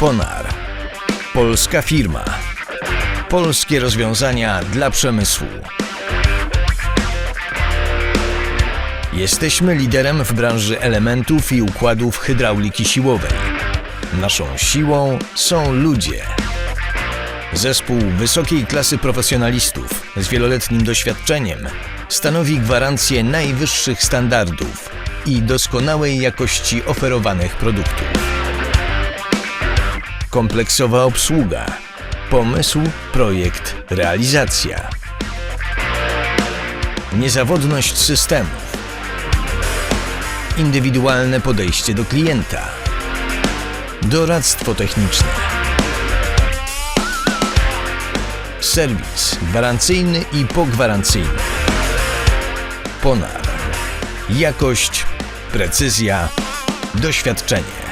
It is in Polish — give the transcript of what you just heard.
Ponar. Polska firma. Polskie rozwiązania dla przemysłu. Jesteśmy liderem w branży elementów i układów hydrauliki siłowej. Naszą siłą są ludzie. Zespół wysokiej klasy profesjonalistów z wieloletnim doświadczeniem stanowi gwarancję najwyższych standardów i doskonałej jakości oferowanych produktów. Kompleksowa obsługa. Pomysł, projekt, realizacja. Niezawodność systemów. Indywidualne podejście do klienta. Doradztwo techniczne. Serwis gwarancyjny i pogwarancyjny. Ponar. Jakość, precyzja, doświadczenie.